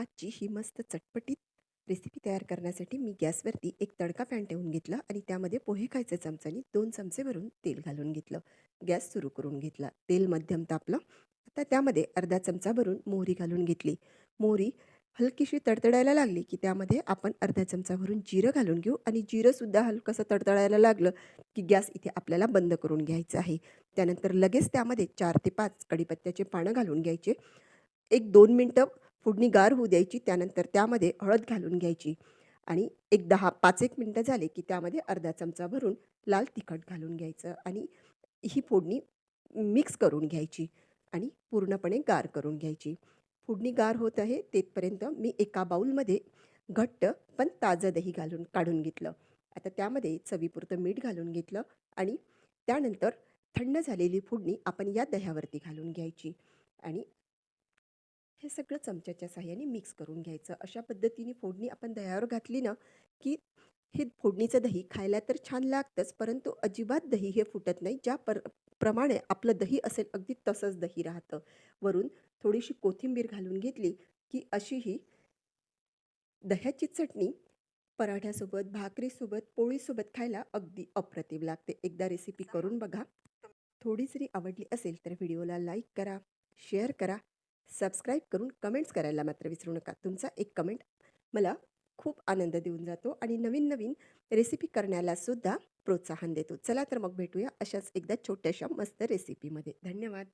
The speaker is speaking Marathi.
आजची ही मस्त चटपटीत रेसिपी तयार करण्यासाठी मी गॅसवरती एक तडका पॅन ठेवून घेतला आणि त्यामध्ये पोहे खायचं चमचानी दोन चमचे भरून तेल घालून घेतलं. गॅस सुरू करून घेतला. तेल मध्यम तापलं. आता त्यामध्ये अर्धा चमचा भरून मोहरी घालून घेतली. मोहरी हलकीशी तडतडायला लागली की त्यामध्ये आपण अर्धा चमचा भरून जिरं घालून घेऊ आणि जिरंसुद्धा हलकंसं तडतडायला लागलं की गॅस इथे आपल्याला बंद करून घ्यायचं आहे. त्यानंतर लगेच त्यामध्ये चार ते पाच कडीपत्त्याचे पानं घालून घ्यायचे. एक दोन मिनटं फोडणी गार होऊ द्यायची त्यानंतर त्यामध्ये हळद घालून घ्यायची. आणि एक दहा पाच एक मिनटं झाले की त्यामध्ये अर्धा चमचा भरून लाल तिखट घालून घ्यायचं आणि ही फोडणी मिक्स करून घ्यायची आणि पूर्णपणे गार करून घ्यायची. फोडणी गार होत आहे तेथपर्यंत मी एका बाऊलमध्ये घट्ट पण ताजं दही घालून काढून घेतलं. आता त्यामध्ये चवीपुरतं मीठ घालून घेतलं आणि त्यानंतर थंड झालेली फोडणी आपण या दह्यावरती घालून घ्यायची आणि हे सगळं चमच्याच्या साह्याने मिक्स करून घ्यायचं. अशा पद्धतीने फोडणी आपण दह्यावर घातली ना की हे फोडणीचं दही खायला तर छान लागतंच परंतु अजिबात दही हे फुटत नाही. ज्या पर प्रमाणे आपलं दही असेल अगदी तसंच दही राहतं. वरून थोडीशी कोथिंबीर घालून घेतली की अशी ही दह्याची चटणी पराठ्यासोबत भाकरीसोबत पोळीसोबत खायला अगदी अप्रतिम लागते. एकदा रेसिपी करून बघा. थोडी जरी आवडली असेल तर व्हिडिओला लाईक करा शेअर करा. सबस्क्राईब करून कमेंट्स करायला मात्र विसरू नका. तुमचा एक कमेंट मला खूप आनंद देऊन जातो आणि नवीन नवीन रेसिपी करण्याला सुद्धा प्रोत्साहन देतो. चला तर मग भेटूया अशाच एकदा छोट्याशा मस्त रेसिपीमध्ये धन्यवाद.